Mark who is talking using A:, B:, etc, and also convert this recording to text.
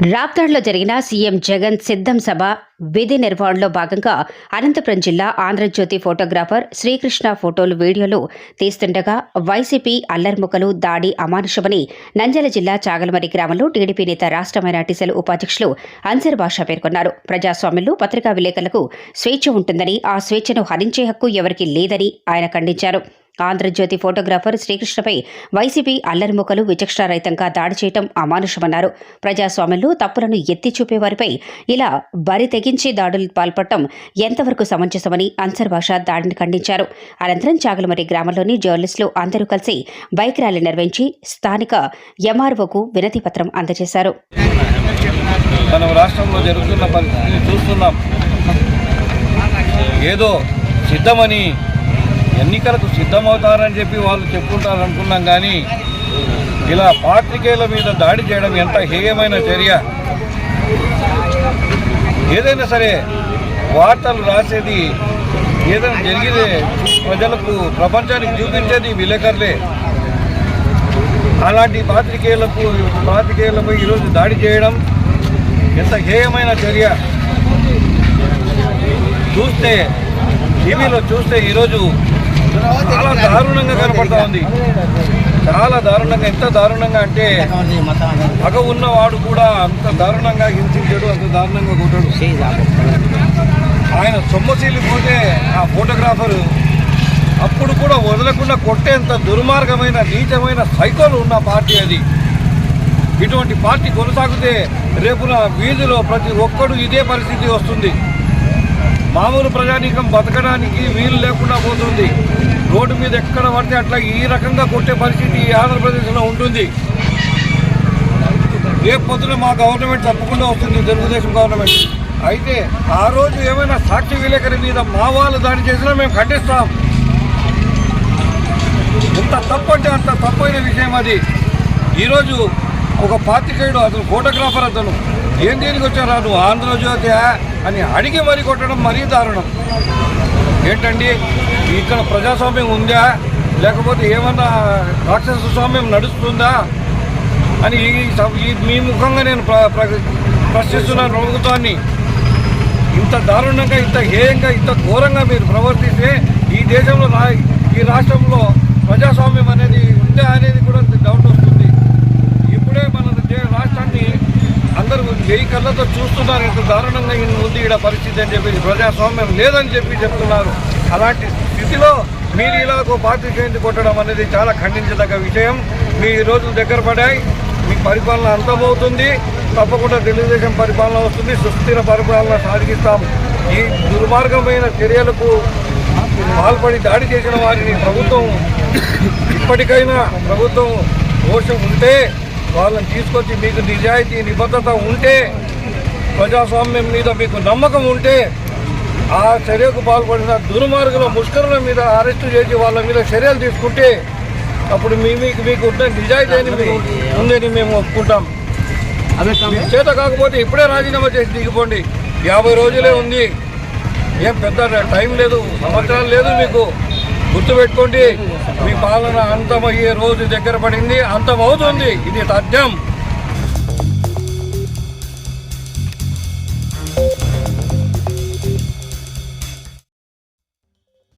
A: రాప్తాడ్లో జరిగిన సీఎం జగన్ సిద్ధం సభ విధి నిర్వహణలో భాగంగా అనంతపురం జిల్లా ఆంధ్రజ్యోతి ఫోటోగ్రాఫర్ శ్రీకృష్ణ ఫోటోలు వీడియోలు తీస్తుండగా వైసీపీ అల్లర్ముకలు దాడి అమానుషమని నంద్యాల జిల్లా చాగలమరి గ్రామంలో టీడీపీ నేత రాష్ట్ర మైనార్టీసెల్ ఉపాధ్యక్షులు అన్సర్ బాషా పేర్కొన్నారు. ప్రజాస్వామ్యంలో పత్రికా విలేకరులకు స్వేచ్ఛ ఉంటుందని ఆ స్వేచ్ఛను హరించే హక్కు ఎవరికీ లేదని ఆయన ఖండించారు. ఆంధ్రజ్యోతి ఫోటోగ్రాఫర్ శ్రీకృష్ణపై వైసీపీ అల్లరిముఖలు విచక్షణారహితంగా దాడి చేయటం అమానుషమన్నారు. ప్రజాస్వామ్యంలో తప్పులను ఎత్తి చూపేవారిపై ఇలా బరి తెగించి దాడులు పాల్పడటం ఎంతవరకు సమంజసమని అన్సర్ భాష దాడిని ఖండించారు. అనంతరం చాగలమరి గ్రామంలోని జర్నలిస్టులు అందరూ కలిసి బైక్ ర్యాలీ నిర్వహించి స్థానిక ఎంఆర్ఓకు వినతి పత్రం అందజేశారు.
B: మనం రాష్ట్రంలో జరుగుతున్న పరిస్థితిని చూస్తున్నాం. ఏదో సిద్ధమని ఎన్నికలకు సిద్ధమవుతారని చెప్పి వాళ్ళు చెప్పుకుంటారు అనుకున్నాం కానీ ఇలా పాత్రికేయుల మీద దాడి చేయడం ఎంత హేయమైన చర్య. ఏదైనా సరే వార్తలు రాసేది ఏదైనా జరిగితే ప్రజలకు ప్రపంచానికి చూపించేది విలేకరులే. అలాంటి పాత్రికేయులకు పాత్రికేయులపై ఈరోజు దాడి చేయడం ఎంత హేయమైన చర్య. చూస్తే టీవీలో చూస్తే ఈరోజు చాలా దారుణంగా కనపడతా ఉంది. చాలా దారుణంగా ఎంత దారుణంగా అంటే పగ ఉన్నవాడు కూడా అంత దారుణంగా హింసించాడు అంత దారుణంగా కొట్టాడు. ఆయన సొమ్మశీలిపోతే ఆ ఫోటోగ్రాఫరు అప్పుడు కూడా వదలకుండా కొట్టేంత దుర్మార్గమైన నీచమైన సైకోలు ఉన్న పార్టీ అది. ఇటువంటి పార్టీ కొనసాగితే రేపున వీధిలో ప్రతి ఒక్కడు ఇదే పరిస్థితి వస్తుంది. మామూలు ప్రజానీకం బతకడానికి వీలు లేకుండా పోతుంది. రోడ్డు మీద ఎక్కడ పడితే అట్లా ఈ రకంగా కొట్టే పరిస్థితి ఈ ఆంధ్రప్రదేశ్లో ఉంటుంది. రేపు పొద్దున మా గవర్నమెంట్ తప్పకుండా వస్తుంది తెలుగుదేశం గవర్నమెంట్. అయితే ఆ రోజు ఏమైనా సాక్షి విలేకరి మీద మా వాళ్ళు దాడి చేసినా మేము ఖండిస్తాం. ఎంత తప్పు అంటే అంత తప్పైన విషయం అది. ఈరోజు ఒక పాతికేయుడు అతను ఫోటోగ్రాఫర్ అతను ఏం దేనికి వచ్చారా నువ్వు? ఆంధ్రజ్యోతి అని అడిగి మరీ కొట్టడం మరీ దారుణం. ఏంటండి? ఇక్కడ ప్రజాస్వామ్యం ఉందా? లేకపోతే ఏమన్నా రాక్షస స్వామ్యం నడుస్తుందా? అని ఈ మీ ముఖంగా నేను ప్ర- ప్ర- ప్రశ్నిస్తున్నాను ప్రభుత్వాన్ని. ఇంత దారుణంగా ఇంత హేయంగా ఇంత ఘోరంగా మీరు ప్రవర్తిస్తే ఈ దేశంలో రా- ఈ రాష్ట్రంలో ప్రజాస్వామ్యం అనేది ఉందా అనేది కూడా డౌట్ వస్తుంది. ఇప్పుడే మన రాష్ట్రాన్ని అందరూ వెయ్యి కళ్ళతో చూస్తున్నారు ఇంత దారుణంగా ఉంది ఇక్కడ పరిస్థితి అని చెప్పి ప్రజాస్వామ్యం లేదని చెప్పి చెప్తున్నారు. అలాంటి స్థితిలో మీరు ఇలా ఒక పార్టీ చేయించి కొట్టడం అనేది చాలా ఖండించదగ్గ విషయం. మీ ఈ రోజులు దగ్గర పడాయి మీ పరిపాలన అంతమవుతుంది. తప్పకుండా తెలుగుదేశం పరిపాలన వస్తుంది సుస్థిర పరిపాలన సాధిస్తాం. ఈ దుర్మార్గమైన చర్యలకు పాల్పడి దాడి చేసిన వారిని ప్రభుత్వం ఇప్పటికైనా ప్రభుత్వం దోషం ఉంటే వాళ్ళని తీసుకొచ్చి మీకు నిజాయితీ నిబద్ధత ఉంటే ప్రజాస్వామ్యం మీద మీకు నమ్మకం ఉంటే ఆ చర్యకు పాల్పడిన దుర్మార్గుల ముష్కరుల మీద అరెస్టు చేసి వాళ్ళ మీద చర్యలు తీసుకుంటే అప్పుడు మీ మీకు మీకు ఉన్న నిజాయితీ ఉందని మేము ఒప్పుకుంటాం. చేత కాకపోతే ఇప్పుడే రాజీనామా చేసి దిగిపోండి. యాభై రోజులే ఉంది. ఏం పెద్ద టైం లేదు సంవత్సరాలు లేదు మీకు. గుర్తుపెట్టుకోండి మీ పాలన అంతమయ్యే రోజు దగ్గర పడింది అంతమవుతుంది. ఇది తథ్యం.